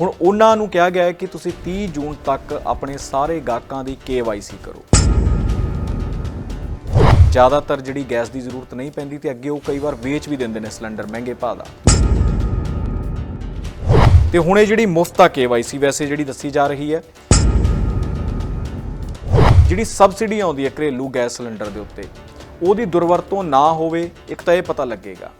ਹੁਣ ਉਹਨਾਂ ਨੂੰ ਕਿਹਾ ਗਿਆ ਹੈ ਕਿ ਤੁਸੀਂ 30 ਜੂਨ ਤੱਕ ਆਪਣੇ ਸਾਰੇ ਗਾਹਕਾਂ ਦੀ KYC ਕਰੋ। ਜ਼ਿਆਦਾਤਰ ਜਿਹੜੀ ਗੈਸ ਦੀ ਜ਼ਰੂਰਤ ਨਹੀਂ ਪੈਂਦੀ ਤੇ ਅੱਗੇ ਉਹ ਕਈ ਵਾਰ ਵੇਚ ਵੀ ਦਿੰਦੇ ਨੇ ਸਿਲੰਡਰ, ਮਹਿੰਗੇ ਭਾਅ ਦਾ। ਤੇ ਹੁਣ ਇਹ ਜਿਹੜੀ ਮੁਫਤ ਆ KYC ਵੈਸੇ ਜਿਹੜੀ ਦੱਸੀ ਜਾ ਰਹੀ ਹੈ, ਜਿਹੜੀ ਸਬਸਿਡੀ ਆਉਂਦੀ ਹੈ ਘਰੇਲੂ ਗੈਸ ਸਿਲੰਡਰ ਦੇ ਉੱਤੇ, ਉਹਦੀ ਦੁਰਵਰਤੋਂ ਨਾ ਹੋਵੇ, ਇੱਕ ਤਾਂ ਇਹ ਪਤਾ ਲੱਗੇਗਾ।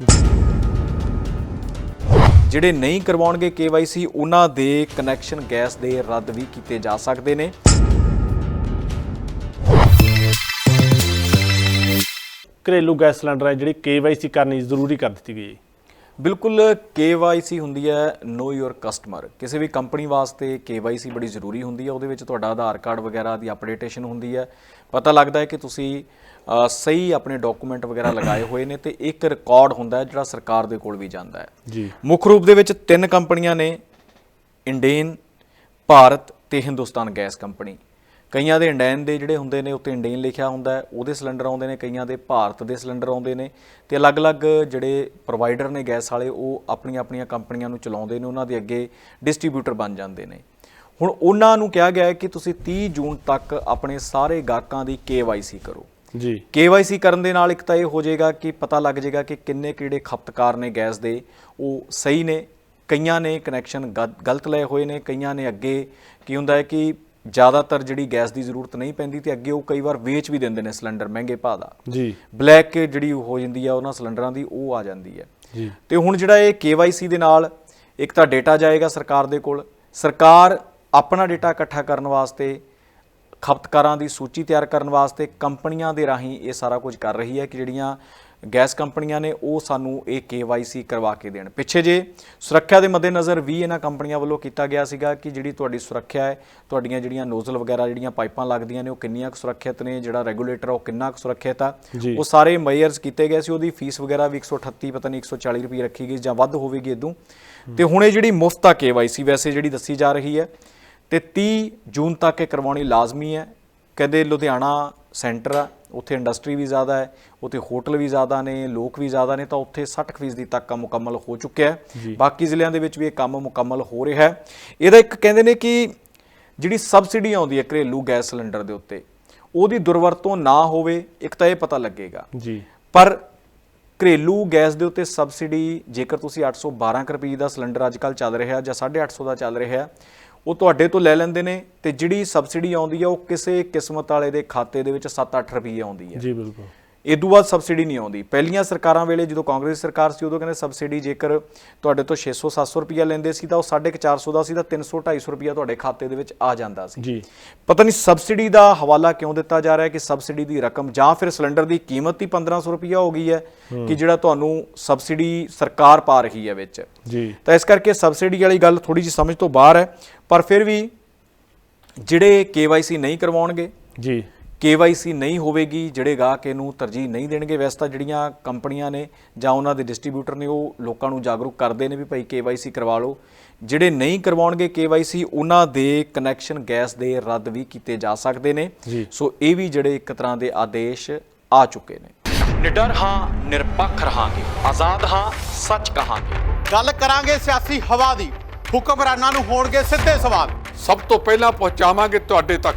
ਜਿਹੜੇ ਨਹੀਂ ਕਰਵਾਉਣਗੇ KYC ਉਹਨਾਂ ਦੇ ਕਨੈਕਸ਼ਨ ਗੈਸ ਦੇ ਰੱਦ ਵੀ ਕੀਤੇ ਜਾ ਸਕਦੇ ਨੇ। ਘਰੇਲੂ ਗੈਸ ਸਿਲੰਡਰ ਹੈ ਜਿਹੜੀ KYC ਕਰਨੀ ਜ਼ਰੂਰੀ ਕਰ ਦਿੱਤੀ ਗਈ ਹੈ। ਬਿਲਕੁਲ KYC ਹੁੰਦੀ ਹੈ ਨੋ ਯੋਰ ਕਸਟਮਰ ਕਿਸੇ ਵੀ ਕੰਪਨੀ ਵਾਸਤੇ KYC ਬੜੀ ਜ਼ਰੂਰੀ ਹੁੰਦੀ ਹੈ ਉਹਦੇ ਵਿੱਚ ਤੁਹਾਡਾ ਆਧਾਰ ਕਾਰਡ ਵਗੈਰਾ ਦੀ ਅਪਡੇਟੇਸ਼ਨ ਹੁੰਦੀ ਹੈ। ਪਤਾ ਲੱਗਦਾ ਹੈ ਕਿ ਤੁਸੀਂ ਸਹੀ ਆਪਣੇ ਡਾਕੂਮੈਂਟ ਵਗੈਰਾ ਲਗਾਏ ਹੋਏ ਨੇ ਤੇ ਇੱਕ ਰਿਕਾਰਡ ਹੁੰਦਾ ਹੈ ਜਿਹੜਾ ਸਰਕਾਰ ਦੇ ਕੋਲ ਵੀ ਜਾਂਦਾ ਹੈ। ਜੀ। ਮੁੱਖ ਰੂਪ ਦੇ ਵਿੱਚ ਤਿੰਨ ਕੰਪਨੀਆਂ ਨੇ ਇੰਡੇਨ ਭਾਰਤ ਤੇ ਹਿੰਦੁਸਤਾਨ ਗੈਸ ਕੰਪਨੀ ਕਈਆਂ ਦੇ ਇੰਡੇਨ ਦੇ ਜਿਹੜੇ ਹੁੰਦੇ ਨੇ ਉੱਤੇ ਇੰਡੇਨ ਲਿਖਿਆ ਹੁੰਦਾ ਉਹਦੇ ਸਿਲੰਡਰ ਆਉਂਦੇ ਨੇ ਕਈਆਂ ਦੇ ਭਾਰਤ ਦੇ ਸਿਲੰਡਰ ਆਉਂਦੇ ਨੇ ਤੇ ਅਲੱਗ-ਅਲੱਗ ਜਿਹੜੇ ਪ੍ਰੋਵਾਈਡਰ ਨੇ ਗੈਸ ਵਾਲੇ ਉਹ ਆਪਣੀਆਂ ਆਪਣੀਆਂ ਕੰਪਨੀਆਂ ਨੂੰ ਚਲਾਉਂਦੇ ਨੇ ਉਹਨਾਂ ਦੇ ਅੱਗੇ ਡਿਸਟ੍ਰੀਬਿਊਟਰ ਬਣ ਜਾਂਦੇ ਨੇ। ਹੁਣ ਉਹਨਾਂ ਨੂੰ ਕਿਹਾ ਗਿਆ ਹੈ ਕਿ ਤੁਸੀਂ 30 ਜੂਨ ਤੱਕ ਆਪਣੇ ਸਾਰੇ ਗਾਹਕਾਂ ਦੀ KYC ਕਰੋ। ਜੀ। KYC ਕਰਨ ਦੇ ਨਾਲ ਇੱਕ ਤਾਂ ਇਹ ਹੋ ਜਾਏਗਾ ਕਿ ਪਤਾ ਲੱਗ ਜਾਏਗਾ ਕਿ ਕਿੰਨੇ ਕਿਹੜੇ ਖਪਤਕਾਰ ਨੇ ਗੈਸ ਦੇ ਉਹ ਸਹੀ ਨੇ ਕਈਆਂ ਨੇ ਕਨੈਕਸ਼ਨ ਗਲਤ ਲਏ ਹੋਏ ਨੇ ਕਈਆਂ ਨੇ ਅੱਗੇ ਕੀ ਹੁੰਦਾ ਹੈ ਕਿ ਜ਼ਿਆਦਾਤਰ ਜਿਹੜੀ ਗੈਸ ਦੀ ਜ਼ਰੂਰਤ ਨਹੀਂ ਪੈਂਦੀ ਤੇ ਅੱਗੇ ਉਹ ਕਈ ਵਾਰ ਵੇਚ ਵੀ ਦਿੰਦੇ ਨੇ ਸਿਲੰਡਰ ਮਹਿੰਗੇ ਭਾਅ ਦਾ। ਜੀ। ਬਲੈਕ ਜਿਹੜੀ ਹੋ ਜਾਂਦੀ ਆ ਉਹਨਾਂ ਸਿਲੰਡਰਾਂ ਦੀ ਉਹ ਆ ਜਾਂਦੀ ਹੈ। ਜੀ। ਤੇ ਹੁਣ ਜਿਹੜਾ ਇਹ KYC ਦੇ ਨਾਲ ਇੱਕ ਤਾਂ ਡੇਟਾ ਜਾਏਗਾ ਸਰਕਾਰ ਦੇ ਕੋਲ। ਸਰਕਾਰ ਆਪਣਾ ਡੇਟਾ ਇਕੱਠਾ ਕਰਨ ਵਾਸਤੇ ਖਪਤਕਾਰਾਂ ਦੀ ਸੂਚੀ ਤਿਆਰ ਕਰਨ ਵਾਸਤੇ ਕੰਪਨੀਆਂ ਦੇ ਰਾਹੀਂ ਇਹ ਸਾਰਾ ਕੁਝ ਕਰ ਰਹੀ ਹੈ ਕਿ ਜਿਹੜੀਆਂ ਗੈਸ ਕੰਪਨੀਆਂ ਨੇ ਉਹ ਸਾਨੂੰ ਇਹ KYC ਕਰਵਾ ਕੇ ਦੇਣ। ਪਿੱਛੇ ਜੇ ਸੁਰੱਖਿਆ ਦੇ ਮੱਦੇਨਜ਼ਰ ਵੀ ਇਹਨਾਂ ਕੰਪਨੀਆਂ ਵੱਲੋਂ ਕੀਤਾ ਗਿਆ ਸੀਗਾ ਕਿ ਜਿਹੜੀ ਤੁਹਾਡੀ ਸੁਰੱਖਿਆ ਹੈ ਤੁਹਾਡੀਆਂ ਜਿਹੜੀਆਂ ਨੋਜ਼ਲ ਵਗੈਰਾ ਜਿਹੜੀਆਂ ਪਾਈਪਾਂ ਲੱਗਦੀਆਂ ਨੇ ਉਹ ਕਿੰਨੀਆਂ ਕੁ ਸੁਰੱਖਿਅਤ ਨੇ ਜਿਹੜਾ ਰੈਗੂਲੇਟਰ ਉਹ ਕਿੰਨਾ ਕੁ ਸੁਰੱਖਿਅਤ ਆ। ਉਹ ਸਾਰੇ ਮੇਜਰਸ ਕੀਤੇ ਗਏ ਸੀ ਉਹਦੀ ਫੀਸ ਵਗੈਰਾ ਵੀ 138 ਪਤਾ ਨਹੀਂ 140 ਰੁਪਏ ਰੱਖੀ ਗਈ ਜਾਂ ਵੱਧ ਹੋਵੇਗੀ ਇਦੋਂ ਤੇ ਹੁਣ ਇਹ ਜਿਹੜੀ ਮੁਫਤ ਆ KYC ਵੈਸੇ ਜਿਹੜੀ ਦੱਸੀ ਜਾ ਰਹੀ ਹੈ ਤੇ 30 ਜੂਨ ਤੱਕ ਇਹ ਕਰਵਾਉਣੀ ਲਾਜ਼ਮੀ ਹੈ। ਕਹਿੰਦੇ ਲੁਧਿਆਣਾ ਸੈਂਟਰ ਆ ਉੱਥੇ ਇੰਡਸਟਰੀ ਵੀ ਜ਼ਿਆਦਾ ਹੈ ਉੱਥੇ ਹੋਟਲ ਵੀ ਜ਼ਿਆਦਾ ਨੇ ਲੋਕ ਵੀ ਜ਼ਿਆਦਾ ਨੇ ਤਾਂ ਉੱਥੇ 60% ਤੱਕ ਕੰਮ ਮੁਕੰਮਲ ਹੋ ਚੁੱਕਿਆ ਹੈ। ਬਾਕੀ ਜ਼ਿਲ੍ਹਿਆਂ ਦੇ ਵਿੱਚ ਵੀ ਇਹ ਕੰਮ ਮੁਕੰਮਲ ਹੋ ਰਿਹਾ ਹੈ। ਇਹਦਾ ਇੱਕ ਕਹਿੰਦੇ ਨੇ ਕਿ ਜਿਹੜੀ ਸਬਸਿਡੀ ਆਉਂਦੀ ਹੈ ਘਰੇਲੂ ਗੈਸ ਸਿਲੰਡਰ ਦੇ ਉੱਤੇ ਉਹਦੀ ਦੁਰਵਰਤੋਂ ਨਾ ਹੋਵੇ ਇੱਕ ਤਾਂ ਇਹ ਪਤਾ ਲੱਗੇਗਾ। ਜੀ। ਪਰ ਘਰੇਲੂ ਗੈਸ ਦੇ ਉੱਤੇ ਸਬਸਿਡੀ ਜੇਕਰ ਤੁਸੀਂ 812 ਕੁ ਰੁਪਏ ਦਾ ਸਿਲੰਡਰ ਅੱਜ ਕੱਲ ਚੱਲ ਰਿਹਾ ਜਾਂ 850 ਦਾ ਚੱਲ ਰਿਹਾ ਉਹ ਤੁਹਾਡੇ ਤੋਂ ਲੈ ਲੈਂਦੇ ਨੇ ਤੇ ਜਿਹੜੀ ਸਬਸਿਡੀ ਆਉਂਦੀ ਆ ਉਹ ਕਿਸੇ ਕਿਸਮਤ ਵਾਲੇ ਦੇ ਖਾਤੇ ਦੇ ਵਿੱਚ 7-8 ਰੁਪਏ ਆਉਂਦੀ ਹੈ ਜੀ, ਬਿਲਕੁਲ। ਇਦੋਂ ਬਾਅਦ ਸਬਸਿਡੀ ਨਹੀਂ ਆਉਂਦੀ। ਪਹਿਲੀਆਂ ਸਰਕਾਰਾਂ ਵੇਲੇ ਜਦੋਂ ਕਾਂਗਰਸ ਸਰਕਾਰ ਸੀ ਉਦੋਂ ਕਹਿੰਦੇ ਸਬਸਿਡੀ ਜੇਕਰ ਤੁਹਾਡੇ ਤੋਂ 600-700 ਰੁਪਏ ਲੈਂਦੇ ਸੀ ਤਾਂ ਉਹ 450 ਦਾ ਸੀ ਤਾਂ 300-250 ਰੁਪਏ ਤੁਹਾਡੇ ਖਾਤੇ ਦੇ ਵਿੱਚ ਆ ਜਾਂਦਾ ਸੀ। ਜੀ। ਪਤਾ ਨਹੀਂ ਸਬਸਿਡੀ ਦਾ ਹਵਾਲਾ ਕਿਉਂ ਦਿੱਤਾ ਜਾ ਰਿਹਾ ਹੈ ਕਿ ਸਬਸਿਡੀ ਦੀ ਰਕਮ ਜਾਂ ਫਿਰ ਸਿਲੰਡਰ ਦੀ ਕੀਮਤ ਹੀ 1500 ਰੁਪਇਆ ਹੋ ਗਈ ਹੈ ਕਿ ਜਿਹੜਾ ਤੁਹਾਨੂੰ ਸਬਸਿਡੀ ਸਰਕਾਰ ਪਾ ਰਹੀ ਹੈ ਵਿੱਚ। ਜੀ। ਤਾਂ ਇਸ ਕਰਕੇ ਸਬਸਿਡੀ ਵਾਲੀ ਗੱਲ ਥੋੜੀ ਜਿਹੀ ਸਮਝ ਤੋਂ ਬਾਹਰ ਹੈ ਪਰ ਫਿਰ ਵੀ ਜਿਹੜੇ KYC ਨਹੀਂ ਕਰਵਾਉਣਗੇ ਜੀ। KYC ਨਹੀਂ ਹੋਵੇਗੀ ਜਿਹੜੇ ਗਾਹਕ ਇਹਨੂੰ ਤਰਜੀਹ ਨਹੀਂ ਦੇਣਗੇ ਵੈਸੇ ਤਾਂ ਜਿਹੜੀਆਂ ਕੰਪਨੀਆਂ ਨੇ ਜਾਂ ਉਹਨਾਂ ਦੇ ਡਿਸਟ੍ਰੀਬਿਊਟਰ ਨੇ ਉਹ ਲੋਕਾਂ ਨੂੰ ਜਾਗਰੂਕ ਕਰਦੇ ਨੇ ਵੀ ਭਾਈ KYC ਕਰਵਾ ਲਓ। ਜਿਹੜੇ ਨਹੀਂ ਕਰਵਾਉਣਗੇ KYC ਉਹਨਾਂ ਦੇ ਕਨੈਕਸ਼ਨ ਗੈਸ ਦੇ ਰੱਦ ਵੀ ਕੀਤੇ ਜਾ ਸਕਦੇ ਨੇ। ਜੀ। ਸੋ ਇਹ ਵੀ ਜਿਹੜੇ ਇੱਕ ਤਰ੍ਹਾਂ ਦੇ ਆਦੇਸ਼ ਆ ਚੁੱਕੇ ਨੇ। ਨਿਡਰ ਹਾਂ ਨਿਰਪੱਖ ਰਹਾਂਗੇ। ਆਜ਼ਾਦ ਹਾਂ ਸੱਚ ਕਹਾਂਗੇ। ਗੱਲ ਕਰਾਂਗੇ ਸਿਆਸੀ ਹਵਾ ਦੀ। ਹੁਕਮਰਾਨਾਂ ਨੂੰ ਹੋਣਗੇ ਸਿੱਧੇ ਸਵਾਲ। ਸਭ ਤੋਂ ਪਹਿਲਾਂ ਪਹੁੰਚਾਵਾਂਗੇ ਤੁਹਾਡੇ ਤੱਕ।